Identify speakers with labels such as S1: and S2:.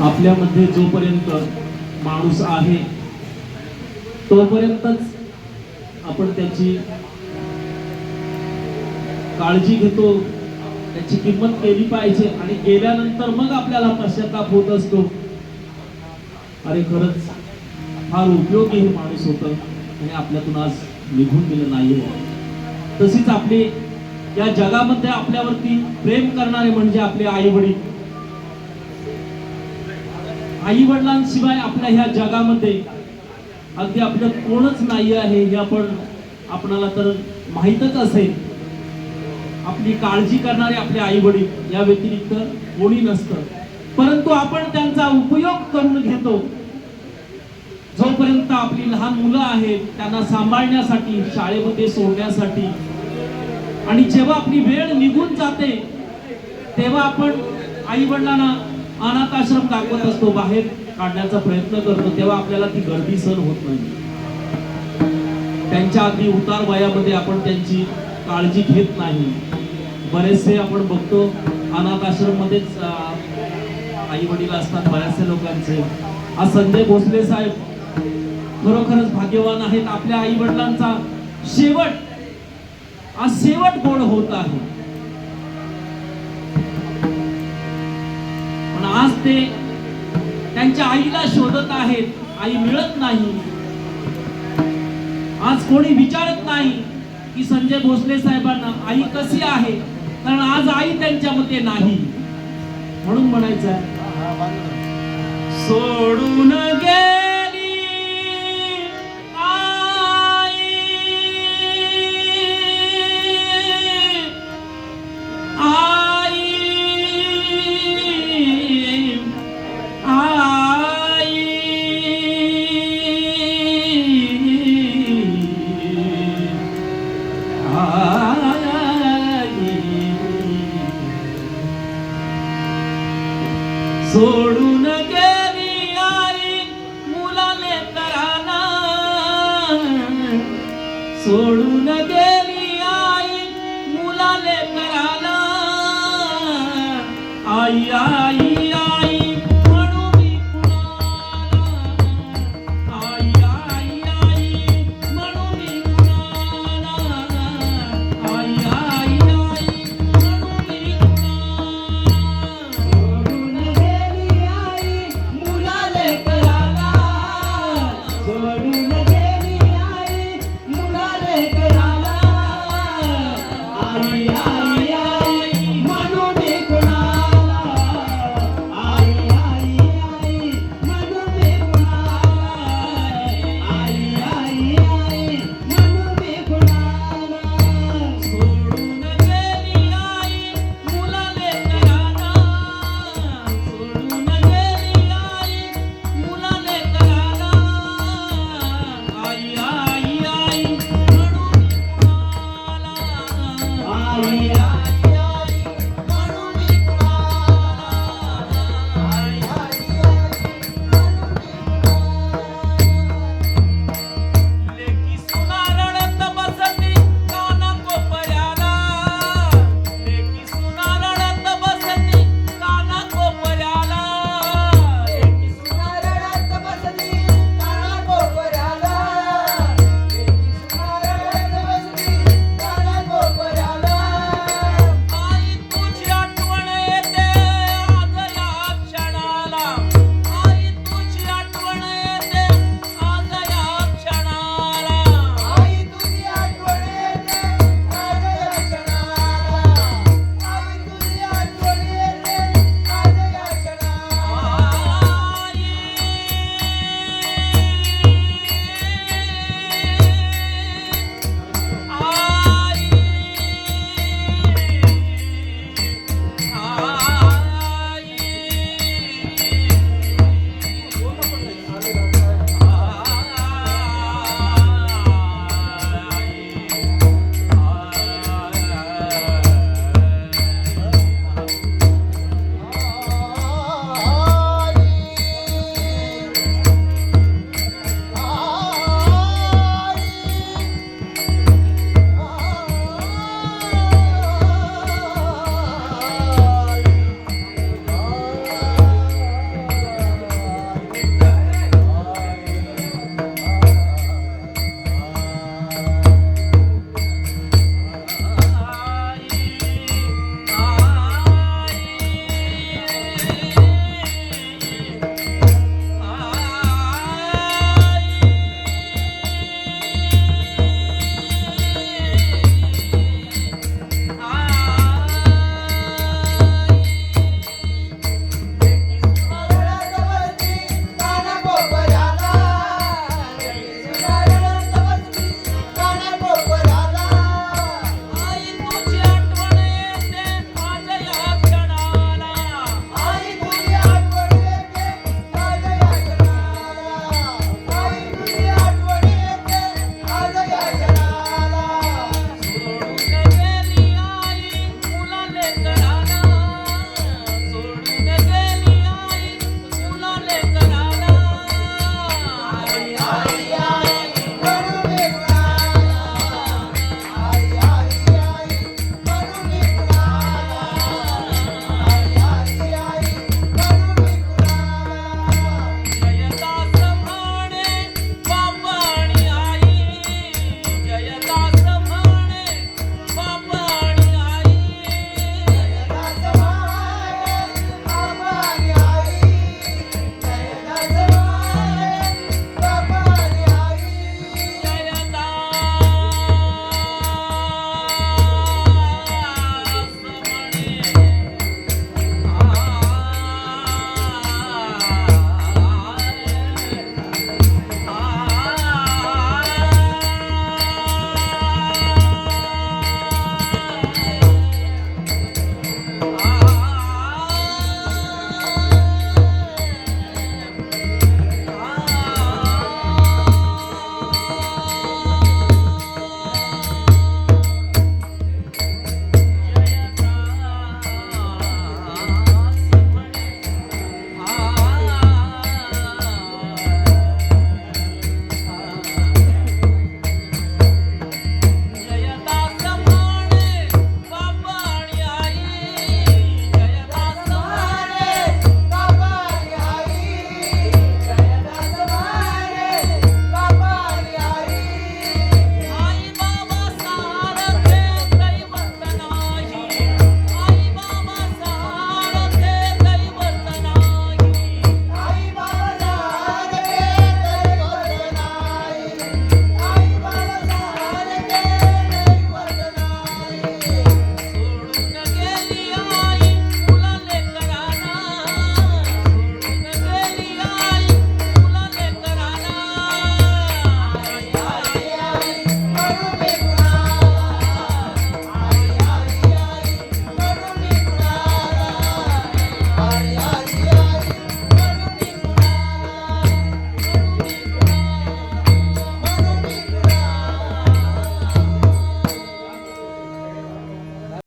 S1: आपल्यामध्ये जोपर्यंत माणूस आहे तोपर्यंतच आपण त्याची काळजी घेतो त्याची किंमत केली पाहिजे आणि गेल्यानंतर मग आपल्याला पश्चाताप होत असतो. अरे खरंच फार उपयोगी हे माणूस होतं आणि आपल्यातून आज निघून गेलं नाहीये. तशीच आपली या जगामध्ये आपल्यावरती प्रेम करणारे म्हणजे आपले आई वडील आई वडिलांशिवाय आपल्या ह्या जगामध्ये अगदी आपलं कोणच नाही आहे हे आपण आपणाला तर माहीतच असेल. आपली काळजी करणारे आपले आई वडील या व्यतिरिक्त कोणी नसतं. परंतु आपण त्यांचा उपयोग करून घेतो. जोपर्यंत आपली लहान मुलं आहेत त्यांना सांभाळण्यासाठी शाळेमध्ये सोडण्यासाठी. आणि जेव्हा आपली वेळ निघून जाते तेव्हा आपण आई वडिलांना अनाथ आश्रम दाखवत असतो बाहेर काढण्याचा प्रयत्न करतो तेव्हा आपल्याला ती गर्दी सहन होत नाही. त्यांच्या अगदी उतार वयामध्ये आपण त्यांची काळजी घेत नाही. बरेचसे आपण बघतो अनाथ आश्रम मध्येच आई वडील असतात बऱ्याचशा लोकांचे. आज संजय भोसले साहेब खरोखरच भाग्यवान आहेत. आपल्या आई वडिलांचा शेवट आज शेवट गोड होत आहे? पण आज ते त्यांच्या आईला शोधत आहेत. आई मिळत नाही. आज कोणी विचारत नाही की संजय भोसले साहेबांना आई कशी आहे? कारण आज आई त्यांच्यामध्ये नाही. म्हणून म्हणायचं सोडून गे सोडून गेली आई मुलाने कराला आई आई yeah. Hare